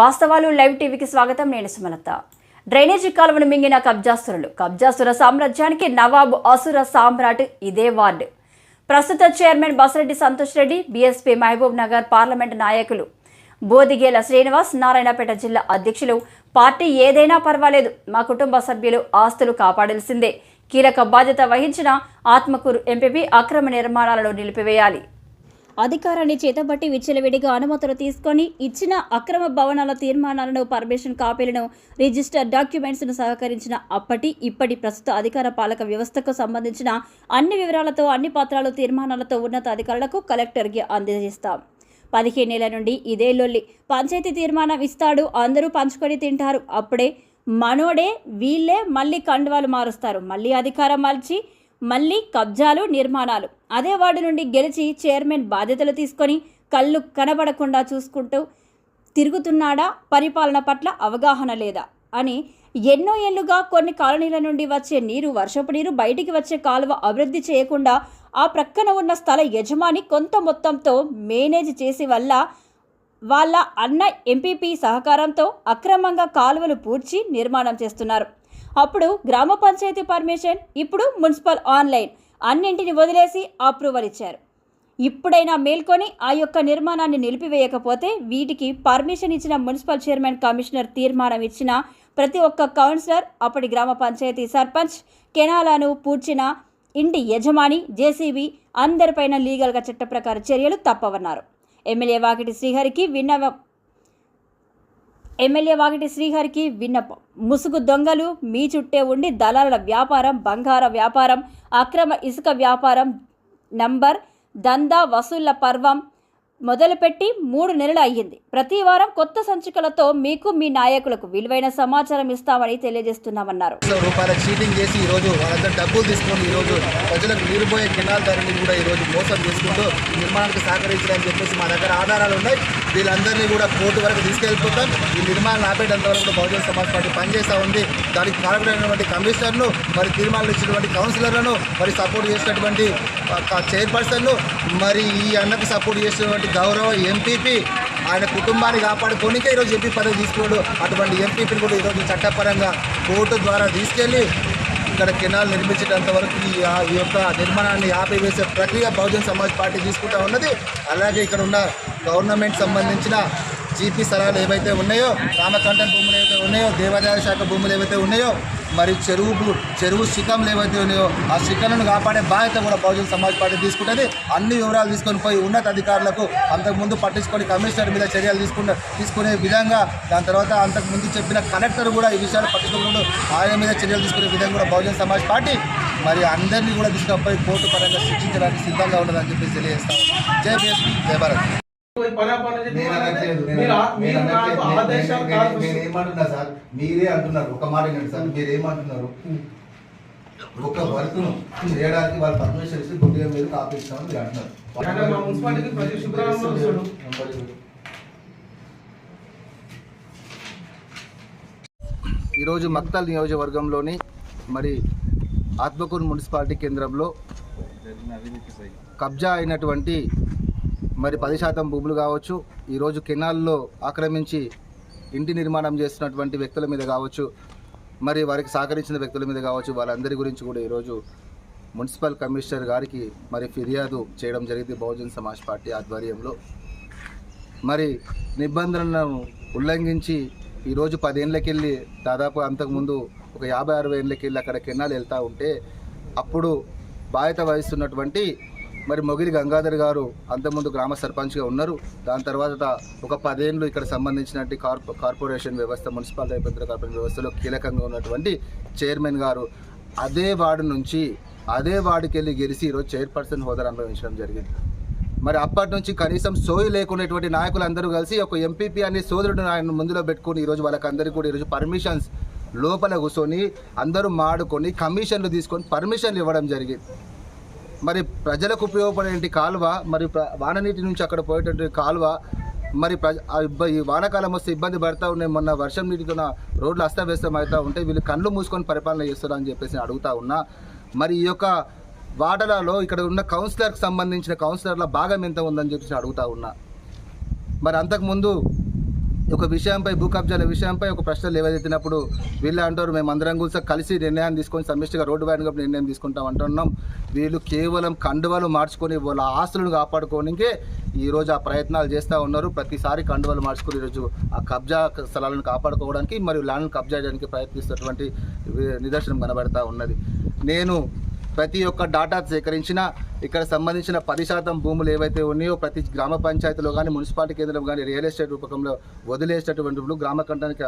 వాస్తవాలు లైవ్ టీవీకి స్వాగతం. నేను సుమలత. డ్రైనేజీ కాలువను మింగిన కబ్జాస్తురులు కబ్జాసుర సామ్రాజ్యానికి నవాబు అసుర సామ్రాట్ ఇదే వార్డు. ప్రస్తుత chairman Basareddy Santosh Reddy BSP Mahabub Nagar parliament నాయకులు బోదిగేల శ్రీనివాస్ నారాయణపేట జిల్లా అధ్యక్షులు పార్టీ ఏదైనా పర్వాలేదు మా కుటుంబ సభ్యులు ఆస్తులు కాపాడాల్సిందే. కీలక బాధ్యత వహించిన ఆత్మకూరు ఎంపీపీ అక్రమ నిర్మాణాలను నిలిపివేయాలి. అధికారాన్ని చేతబట్టి విచ్చలవిడిగా అనుమతులు తీసుకొని ఇచ్చిన అక్రమ భవనాల తీర్మానాలను పర్మిషన్ కాపీలను రిజిస్టర్ డాక్యుమెంట్స్ను సహకరించిన అప్పటి ఇప్పటి ప్రస్తుత అధికార పాలక వ్యవస్థకు సంబంధించిన అన్ని వివరాలతో అన్ని పత్రాలు తీర్మానాలతో ఉన్నత అధికారులకు కలెక్టర్కి అందజేస్తాం. పదిహేనేళ్ళ నుండి ఇదే లొల్లి. పంచాయతీ తీర్మానం ఇస్తాడు అందరూ పంచుకొని తింటారు. అప్పుడే మనోడే వీళ్ళే మళ్ళీ కండువాలు మారుస్తారు. మళ్ళీ అధికారం మలిచి మళ్ళీ కబ్జాలు నిర్మాణాలు. అదే వార్డు నుండి గెలిచి చైర్మన్ బాధ్యతలు తీసుకొని కళ్ళు కనబడకుండా చూసుకుంటూ తిరుగుతున్నాడా? పరిపాలన పట్ల అవగాహన లేదా? అని ఎన్నో ఏళ్ళుగా కొన్ని కాలనీల నుండి వచ్చే నీరు వర్షపు నీరు బయటికి వచ్చే కాలువ అభివృద్ధి చేయకుండా ఆ ప్రక్కన ఉన్న స్థల యజమాని కొంత మొత్తంతో మేనేజ్ చేసి వల్ల వాళ్ళ అన్న ఎంపీపీ సహకారంతో అక్రమంగా కాలువలు పూడ్చి నిర్మాణం చేస్తున్నారు. అప్పుడు గ్రామ పంచాయతీ పర్మిషన్ ఇప్పుడు మున్సిపల్ ఆన్లైన్. అన్నింటిని వదిలేసి అప్రూవల్ ఇచ్చారు ఇప్పుడైనా మేల్కొని ఆ యొక్క నిర్మాణాన్ని నిలిపివేయకపోతే వీటికి పర్మిషన్ ఇచ్చిన మున్సిపల్ చైర్మన్ కమిషనర్ తీర్మానం ఇచ్చిన ప్రతి ఒక్క కౌన్సిలర్ అప్పటి గ్రామ పంచాయతీ సర్పంచ్ కెనాలను పూడ్చిన ఇంటి యజమాని జేసీబీ అందరిపైన లీగల్గా చట్ట చర్యలు తప్పవన్నారు. ఎమ్మెల్యే వాకిటి శ్రీహరికి విన్నవ ఎమ్మెల్యే వాకిటి శ్రీహరికి విన్నపం. ముసుగు దొంగలు మీ చుట్టే ఉండి దళారుల వ్యాపారం బంగార వ్యాపారం అక్రమ ఇసుక వ్యాపారం నంబర్ దందా వసూళ్ళ పర్వం మొదలుపెట్టి మూడు నెలలు అయ్యింది. ప్రతి వారం కొత్త సంచికలతో మీకు మీ నాయకులకు విలువైన సమాచారం ఇస్తామని తెలియజేస్తున్నామన్నారు. రూపాయల చీటింగ్ చేసి ఈరోజు వాళ్ళందరూ డబ్బులు తీసుకొని ఈరోజు ప్రజలకు నీరుపోయే కెనాల్ ధరని కూడా ఈరోజు మోసం చేసుకుంటూ నిర్మాణానికి సహకరించారని చెప్పేసి మా దగ్గర ఆధారాలు ఉన్నాయి. వీళ్ళందరినీ కూడా కోర్టు వరకు తీసుకెళ్ళిపోతాం. ఈ నిర్మాణం ఆపేటంత వరకు బహుజన సమాజ్ పార్టీ పనిచేస్తూ ఉంది. దానికి కారణమైనటువంటి కమిషనర్ను మరి తీర్మానాలు ఇచ్చినటువంటి కౌన్సిలర్లను మరి సపోర్ట్ చేసినటువంటి చైర్పర్సన్ను మరి ఈ అన్నకు సపోర్ట్ చేసినటువంటి గౌరవ ఎంపీపీ ఆయన కుటుంబాన్ని కాపాడుకోనికే ఈరోజు ఎంపీ పదవి తీసుకున్నాడు అటువంటి ఎంపీపీని కూడా ఈరోజు చట్టపరంగా కోర్టు ద్వారా తీసుకెళ్ళి ఇక్కడ కెనాల్ నిర్మించేటంత వరకు ఈ ఆ- యొక్క నిర్మాణాన్ని ఆపివేసే ప్రక్రియ బహుజన్ సమాజ్ పార్టీ తీసుకుంటా ఉన్నది. అలాగే ఇక్కడ ఉన్న గవర్నమెంట్ సంబంధించిన జీపీ స్థలాలు ఏవైతే ఉన్నాయో రామకంఠన్ భూములు ఏవైతే ఉన్నాయో దేవాదాయ శాఖ భూములు ఏవైతే ఉన్నాయో మరి చెరువు చెరువు శిఖంలు ఏవైతే ఉన్నాయో ఆ శిఖలను కాపాడే బాధ్యత కూడా బహుజన సమాజ్ పార్టీ తీసుకుంటుంది. అన్ని వివరాలు తీసుకొని పోయి ఉన్నత అధికారులకు అంతకుముందు పట్టించుకొని కమిషనర్ మీద చర్యలు తీసుకున్న తీసుకునే విధంగా దాని తర్వాత అంతకుముందు చెప్పిన కలెక్టర్ కూడా ఈ విషయాలు పట్టించుకున్నప్పుడు ఆయన మీద చర్యలు తీసుకునే విధంగా కూడా బహుజన సమాజ్ పార్టీ మరి అందరినీ కూడా తీసుకుపోయి కోర్టు పరంగా శిక్షించడానికి సిద్ధంగా ఉన్నదని చెప్పేసి తెలియజేస్తాం జై బీఎస్పీ జై భారత్. మీరు ఏమంటున్నా సార్? అంటున్నారు. ఒక మాట వినండి సార్. మీరు ఏమంటున్నారు? ఒక వర్క్ను చేయడానికి వాళ్ళు పర్మిషన్ ఇస్తే గుడ్డిగా మీరు కాపిస్తామని మీరు అంటున్నారు. ఈరోజు మక్తల్ నియోజకవర్గంలోని మరి ఆత్మకూరు మున్సిపాలిటీ కేంద్రంలో కబ్జా అయినటువంటి మరి పది శాతం భూములు కావచ్చు ఈరోజు కెనాల్లో ఆక్రమించి ఇంటి నిర్మాణం చేస్తున్నటువంటి వ్యక్తుల మీద కావచ్చు మరి వారికి సహకరించిన వ్యక్తుల మీద కావచ్చు వాళ్ళందరి గురించి కూడా ఈరోజు మున్సిపల్ కమిషనర్ గారికి మరి ఫిర్యాదు చేయడం జరిగింది బహుజన్ సమాజ్ పార్టీ ఆధ్వర్యంలో. మరి నిబంధనలను ఉల్లంఘించి ఈరోజు పదేళ్ళకెళ్ళి దాదాపు అంతకుముందు ఒక యాభై అరవై ఏళ్ళకెళ్ళి అక్కడ కెనాల్ వెళ్తూ ఉంటే అప్పుడు బాధ్యత వహిస్తున్నటువంటి మరి మొగిలి గంగాధర్ గారు అంతకుముందు గ్రామ సర్పంచ్గా ఉన్నారు. దాని తర్వాత ఒక పదేళ్ళు ఇక్కడ సంబంధించినటువంటి కార్పొ కార్పొరేషన్ వ్యవస్థ మున్సిపాలిటీ అయిపోతున్న కార్పొరేషన్ వ్యవస్థలో కీలకంగా ఉన్నటువంటి చైర్మన్ గారు అదే వార్డు నుంచి అదే వార్డుకి వెళ్ళి గెలిచి ఈరోజు చైర్పర్సన్ హోదా అనుభవించడం జరిగింది. మరి అప్పటి నుంచి కనీసం సోయి లేకున్నటువంటి నాయకులు అందరూ కలిసి ఒక ఎంపీపీ అనే సోదరుడు ఆయన ముందులో పెట్టుకొని ఈరోజు వాళ్ళకందరికీ కూడా ఈరోజు పర్మిషన్స్ లోపల కూర్చొని అందరూ మాడుకొని కమిషన్లు తీసుకొని పర్మిషన్లు ఇవ్వడం జరిగింది. మరి ప్రజలకు ఉపయోగపడే కాలువ? మరి వాన నీటి నుంచి అక్కడ పోయేటువంటి కాలువ మరి ప్రజ ఆ ఈ వానాకాలం వస్తే ఇబ్బంది పడతా ఉన్నాయి. మొన్న వర్షం నీటితో రోడ్లు అస్తవ్యస్తం అవుతూ ఉంటే వీళ్ళు కళ్ళు మూసుకొని పరిపాలన చేస్తారు అని చెప్పేసి అడుగుతా ఉన్నా. మరి ఈ యొక్క వాటలలో ఇక్కడ ఉన్న కౌన్సిలర్కి సంబంధించిన కౌన్సిలర్ల భాగం ఎంత ఉందని చెప్పేసి అడుగుతా ఉన్నా. మరి అంతకుముందు ఒక విషయంపై భూ కబ్జాల విషయంపై ఒక ప్రశ్న లేవనెత్తినప్పుడు వీళ్ళు అంటారు మేము అందరం కూడా కలిసి నిర్ణయం తీసుకొని సమిష్టిగా రోడ్డు బ్యాండ్ నిర్ణయం తీసుకుంటాం అంటున్నాం. వీళ్ళు కేవలం కండువలు మార్చుకొని వాళ్ళ ఆస్తులను కాపాడుకోనికే ఈరోజు ఆ ప్రయత్నాలు చేస్తూ ఉన్నారు. ప్రతిసారి కండువలు మార్చుకొని ఈరోజు ఆ కబ్జా స్థలాలను కాపాడుకోవడానికి మరియు ల్యాండ్ను కబ్జా చేయడానికి ప్రయత్నిస్తున్నటువంటి నిదర్శనం కనబడతా ఉన్నది. నేను ప్రతి ఒక్క డాటా సేకరించిన ఇక్కడ సంబంధించిన పది శాతం భూములు ఏవైతే ఉన్నాయో ప్రతి గ్రామ పంచాయతీలో కానీ మున్సిపాలిటీ కేంద్రం కానీ రియల్ ఎస్టేట్ రూపకంలో వదిలేసినటువంటి గ్రామ కంటానికి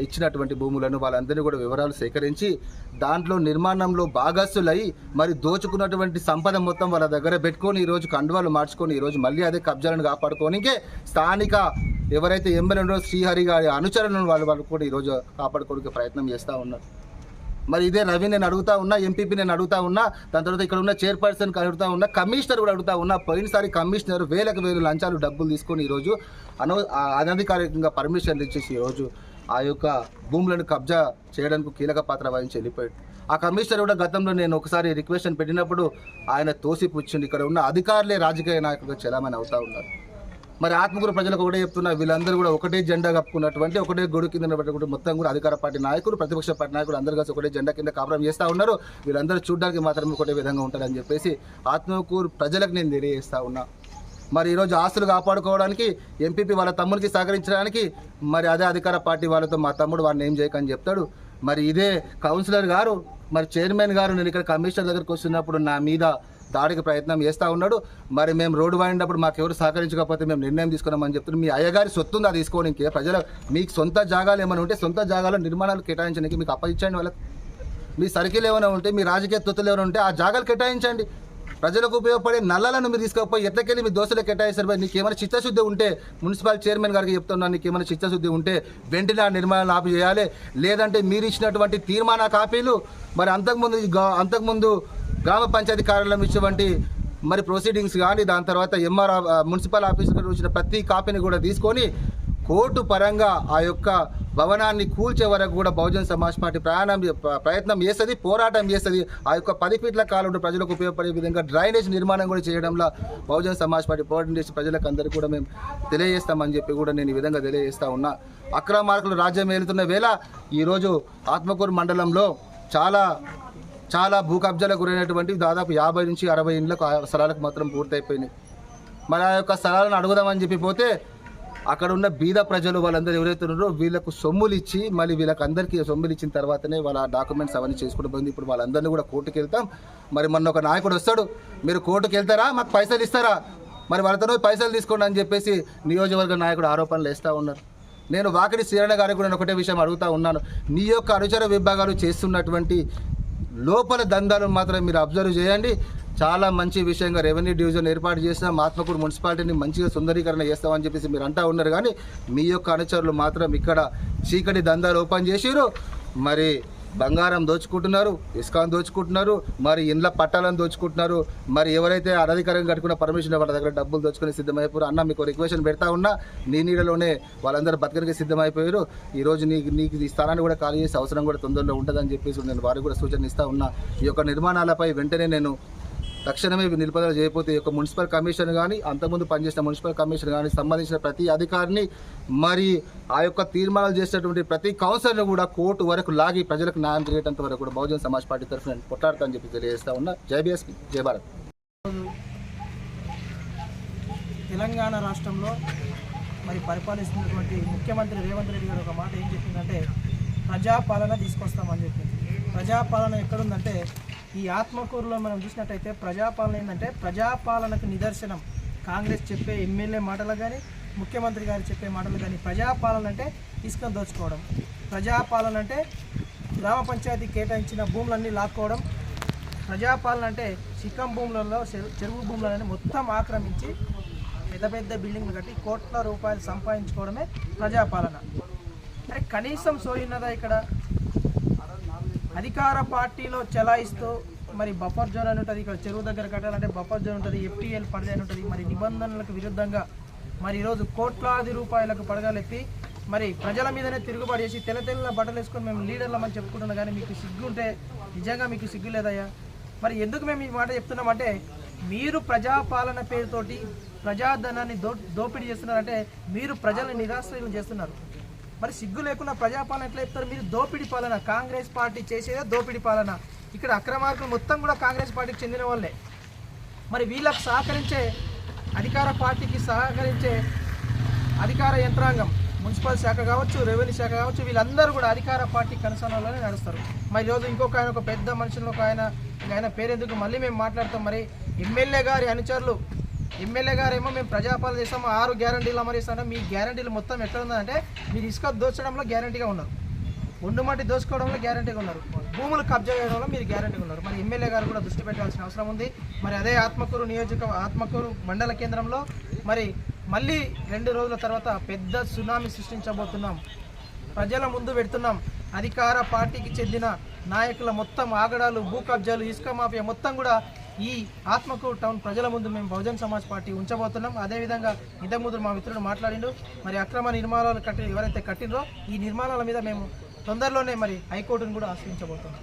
ఇచ్చినటువంటి భూములను వాళ్ళందరినీ కూడా వివరాలు సేకరించి దాంట్లో నిర్మాణంలో భాగస్సులై మరి దోచుకున్నటువంటి సంపద మొత్తం వాళ్ళ దగ్గర పెట్టుకొని ఈరోజు కండువాలు మార్చుకొని ఈరోజు మళ్ళీ అదే కబ్జాలను కాపాడుకోనికే స్థానిక ఎవరైతే ఎమ్మెల్యే ఉన్నారో శ్రీహరి గారి అనుచరులను వాళ్ళు వాళ్ళు కూడా ఈరోజు కాపాడుకోవడానికి ప్రయత్నం చేస్తూ ఉన్నారు. మరి ఇదే రవి నేను అడుగుతా ఉన్నా ఎంపీపీ నేను అడుగుతా ఉన్నా దాని తర్వాత ఇక్కడ ఉన్న చైర్పర్సన్ అడుగుతా ఉన్నా కమిషనర్ కూడా అడుగుతా ఉన్నా పోయినసారి కమిషనర్ వేలకు వేలు లంచాలు డబ్బులు తీసుకొని ఈరోజు అనవ అనధికారికంగా పర్మిషన్ ఇచ్చేసి ఈరోజు ఆ యొక్క భూములను కబ్జా చేయడానికి కీలక పాత్ర వహించి వెళ్ళిపోయాడు. ఆ కమిషనర్ కూడా గతంలో నేను ఒకసారి రిక్వెస్ట్ పెట్టినప్పుడు ఆయన తోసిపుచ్చింది ఇక్కడ ఉన్న అధికారులే రాజకీయ నాయకులుగా చలామణి అవుతా ఉన్నారు. మరి ఆత్మకూరు ప్రజలకు ఒకటే చెప్తున్నా వీళ్ళందరూ కూడా ఒకటే జెండా కప్పుకున్నటువంటి ఒకటే గొడుగు కింద మొత్తం కూడా అధికార పార్టీ నాయకులు ప్రతిపక్ష పార్టీ నాయకులు అందరూ కలిసి ఒకటే జెండా కింద కాపురం చేస్తూ ఉన్నారు. వీళ్ళందరూ చూడడానికి మాత్రం ఒకటే విధంగా ఉంటారని చెప్పేసి ఆత్మకూరు ప్రజలకు నేను తెలియజేస్తా ఉన్నా. మరి ఈరోజు ఆస్తులు కాపాడుకోవడానికి ఎంపీపీ వాళ్ళ తమ్మునికి సహకరించడానికి మరి అదే అధికార పార్టీ వాళ్ళతో మా తమ్ముడు వాడిని ఏం చేయకని చెప్తాడు. మరి ఇదే కౌన్సిలర్ గారు మరి చైర్మన్ గారు నేను ఇక్కడ కమిషనర్ దగ్గరకు వస్తున్నప్పుడు నా మీద దాడికి ప్రయత్నం చేస్తూ ఉన్నాడు. మరి మేము రోడ్డు వాడినప్పుడు మాకు ఎవరు సహకరించకపోతే మేము నిర్ణయం తీసుకున్నామని చెప్తున్నాం మీ అయ్యగారి సొత్తుందా తీసుకోవడానికి ప్రజల మీకు సొంత జాగాలు ఏమైనా ఉంటే సొంత జాగాలో నిర్మాణాలు కేటాయించడానికి మీకు అప్పగించండి వాళ్ళకి మీ సర్కిల్ ఏమైనా ఉంటే మీ రాజకీయ తొత్తులు ఏమైనా ఉంటే ఆ జాగాలు కేటాయించండి. ప్రజలకు ఉపయోగపడే నల్లలను మీరు తీసుకోకపోయి ఎట్లకెళ్ళి మీ దోశలు కేటాయిస్తారు? నీకు ఏమైనా చిత్తశుద్ధి ఉంటే మున్సిపల్ చైర్మన్ గారికి చెప్తున్నాను నీకు ఏమైనా చిత్తశుద్ధి ఉంటే వెంటనే ఆ నిర్మాణాలు ఆపి చేయాలి. లేదంటే మీరు ఇచ్చినటువంటి తీర్మాన కాపీలు మరి అంతకుముందు అంతకుముందు గ్రామ పంచాయతీ కార్యాలయం ఇచ్చేవంటి మరి ప్రొసీడింగ్స్ కానీ దాని తర్వాత ఎంఆర్ మున్సిపల్ ఆఫీసర్ వచ్చిన ప్రతి కాపీని కూడా తీసుకొని కోర్టు పరంగా ఆ యొక్క భవనాన్ని కూల్చే వరకు కూడా బహుజన్ సమాజ్ పార్టీ ప్రయాణం ప్రయత్నం చేస్తుంది పోరాటం చేస్తుంది. ఆ యొక్క పది ఫీట్ల కాలంలో ప్రజలకు ఉపయోగపడే విధంగా డ్రైనేజ్ నిర్మాణం కూడా చేయడంలో బహుజన్ సమాజ్ పార్టీ పోరాటం చేసి ప్రజలకు అందరికీ కూడా మేము తెలియజేస్తామని చెప్పి కూడా నేను ఈ విధంగా తెలియజేస్తా ఉన్నా. అక్రమార్కులు రాజ్యం ఏలుతున్న వేళ ఈరోజు ఆత్మకూరు మండలంలో చాలా చాలా భూ కబ్జాలకు గురైనటువంటి దాదాపు యాభై నుంచి అరవై ఇండ్లకు ఆ స్థలాలకు మాత్రం పూర్తయిపోయినాయి. మరి ఆ యొక్క స్థలాలను అడుగుదామని చెప్పి పోతే అక్కడ ఉన్న బీద ప్రజలు వాళ్ళందరూ ఎవరైతే ఉన్నారో వీళ్ళకు సొమ్ములు ఇచ్చి మళ్ళీ వీళ్ళకి అందరికీ సొమ్ములు ఇచ్చిన తర్వాతనే వాళ్ళ డాక్యుమెంట్స్ అవన్నీ చేసుకుంటూ పోయింది. ఇప్పుడు వాళ్ళందరినీ కూడా కోర్టుకు వెళ్తాం. మరి మొన్న ఒక నాయకుడు వస్తాడు. మీరు కోర్టుకు వెళ్తారా? మాకు పైసలు ఇస్తారా? మరి వాళ్ళతో పైసలు తీసుకోండి అని చెప్పేసి నియోజకవర్గ నాయకుడు ఆరోపణలు వేస్తూ ఉన్నారు. నేను వాకిడి శ్రీరణ గారికి కూడా నేను ఒకటే విషయం అడుగుతా ఉన్నాను. నీ యొక్క అనుచర విభాగాలు చేస్తున్నటువంటి లోపల దందాలను మాత్రం మీరు అబ్జర్వ్ చేయండి. చాలా మంచి విషయంగా రెవెన్యూ డివిజన్ ఏర్పాటు చేసిన ఆత్మకూరు మున్సిపాలిటీని మంచిగా సుందరీకరణ చేస్తామని చెప్పేసి మీరు అంటా ఉన్నారు. కానీ మీ యొక్క అనుచరులు మాత్రం ఇక్కడ చీకటి దందాలు ఓపెన్ చేసిరు మరి బంగారం దోచుకుంటున్నారు ఇస్కాన్ దోచుకుంటున్నారు మరి ఇండ్ల పట్టాలను దోచుకుంటున్నారు. మరి ఎవరైతే అనధికారంగా కట్టుకున్న పర్మిషన్ వాళ్ళ దగ్గర డబ్బులు దోచుకుని సిద్ధమైపోయారు అన్న మీకు రిక్వెషన్ పెడతా ఉన్నా నీ నీడలోనే వాళ్ళందరూ బతకడానికి సిద్ధమైపోయారు. ఈరోజు నీకు నీకు ఈ స్థానాన్ని కూడా ఖాళీ చేసే అవసరం కూడా తొందరలో ఉంటుందని చెప్పేసి నేను వారికి కూడా సూచన ఇస్తా ఉన్నా. ఈ యొక్క నిర్మాణాలపై వెంటనే నేను తక్షణమే నిలుపుదల చేయకపోతే ఒక యొక్క మున్సిపల్ కమిషన్ కానీ అంతకుముందు పనిచేసిన మున్సిపల్ కమిషన్ కానీ సంబంధించిన ప్రతి అధికారిని మరి ఆ యొక్క తీర్మానాలు చేసినటువంటి ప్రతి కౌన్సిలర్ని కూడా కోర్టు వరకు లాగి ప్రజలకు న్యాయం జరిగేటంత వరకు కూడా బహుజన సమాజ్ పార్టీ తరఫున నేను చెప్పి తెలియజేస్తా ఉన్నా. జైబీఎస్ బీఎస్పీ జై భారత్. తెలంగాణ రాష్ట్రంలో మరి పరిపాలిస్తున్నటువంటి ముఖ్యమంత్రి రేవంత్ రెడ్డి గారు ఒక మాట ఏం చెప్పిందంటే ప్రజాపాలన తీసుకొస్తామని చెప్పింది. ప్రజాపాలన ఎక్కడుందంటే ఈ ఆత్మకూరులో మనం చూసినట్టయితే ప్రజాపాలన ఏంటంటే ప్రజాపాలనకు నిదర్శనం. కాంగ్రెస్ చెప్పే ఎమ్మెల్యే మాటలు కానీ ముఖ్యమంత్రి గారు చెప్పే మాటలు కానీ ప్రజాపాలన అంటే తీసుకొని దోచుకోవడం. ప్రజాపాలన అంటే గ్రామ పంచాయతీ కేటాయించిన భూములన్నీ లాక్కోవడం. ప్రజాపాలన అంటే చిక్కం భూములలో చెరు- చెరువు భూములని మొత్తం ఆక్రమించి పెద్ద పెద్ద బిల్డింగ్లు కట్టి కోట్ల రూపాయలు సంపాదించుకోవడమే ప్రజాపాలన. అంటే కనీసం సోయున్నదా ఇక్కడ? అధికార పార్టీలో చెలాయిస్తూ మరి బఫర్ జోన్ అని ఉంటుంది ఇక్కడ చెరువు దగ్గర కట్టాలంటే బఫర్ జోన్ ఉంటుంది ఎఫ్టీఎల్ పరిధి అని ఉంటుంది. మరి నిబంధనలకు విరుద్ధంగా మరి ఈరోజు కోట్లాది రూపాయలకు పడగలెత్తి మరి ప్రజల మీదనే తిరుగుబాటు చేసి తెల్ల తెల్ల బట్టలు వేసుకొని మేము లీడర్లమని చెప్పుకుంటున్నాం కానీ మీకు సిగ్గు ఉంటే నిజంగా మీకు సిగ్గు లేదయ్యా. మరి ఎందుకు మేము ఈ మాట చెప్తున్నామంటే మీరు ప్రజాపాలన పేరుతోటి ప్రజాధనాన్ని దో దోపిడీ చేస్తున్నారంటే మీరు ప్రజల్ని నిరాశ్రయం చేస్తున్నారు. మరి సిగ్గు లేకుండా ప్రజాపాలన ఎట్లా చెప్తారు? మీరు దోపిడీ పాలన కాంగ్రెస్ పార్టీ చేసేదే దోపిడీ పాలన. ఇక్కడ అక్రమార్కులు మొత్తం కూడా కాంగ్రెస్ పార్టీకి చెందిన వాళ్ళే. మరి వీళ్ళకు సహకరించే అధికార పార్టీకి సహకరించే అధికార యంత్రాంగం మున్సిపల్ శాఖ కావచ్చు రెవెన్యూ శాఖ కావచ్చు వీళ్ళందరూ కూడా అధికార పార్టీ కనసానాలోనే నడుస్తారు. మరి ఈరోజు ఇంకొక ఆయన ఒక పెద్ద మనుషులు ఒక ఆయన ఇంక ఆయన పేరెందుకు మళ్ళీ మేము మాట్లాడతాం. మరి ఎమ్మెల్యే గారి అనుచరులు ఎమ్మెల్యే గారేమో మేము ప్రజాపాలన చేస్తాము ఆరు గ్యారంటీలు అమరిస్తాం మీ గ్యారంటీలు మొత్తం ఎక్కడ ఉందంటే మీరు ఇసుక దోచడంలో గ్యారంటీగా ఉన్నారు. ఒండు మట్టి దోచుకోవడంలో గ్యారంటీగా ఉన్నారు. భూములు కబ్జా చేయడంలో మీరు గ్యారంటీగా ఉన్నారు. మరి ఎమ్మెల్యే గారు కూడా దృష్టి పెట్టాల్సిన అవసరం ఉంది. మరి అదే ఆత్మకూరు నియోజక ఆత్మకూరు మండల కేంద్రంలో మరి మళ్ళీ రెండు రోజుల తర్వాత పెద్ద సునామీ సృష్టించబోతున్నాం. ప్రజల ముందు పెడుతున్నాం. అధికార పార్టీకి చెందిన నాయకుల మొత్తం ఆగడాలు భూ కబ్జాలు ఇసుక మాఫియా మొత్తం కూడా ఈ ఆత్మకూరు టౌన్ ప్రజల ముందు మేము బహుజన్ సమాజ్ పార్టీ ఉంచబోతున్నాం. అదేవిధంగా ఇంతకుముందు మా మిత్రుడు మాట్లాడిండు. మరి అక్రమ నిర్మాణాలు కట్టి ఎవరైతే కట్టినరో ఈ నిర్మాణాల మీద మేము తొందరలోనే మరి హైకోర్టును కూడా ఆశ్రయించబోతున్నాం.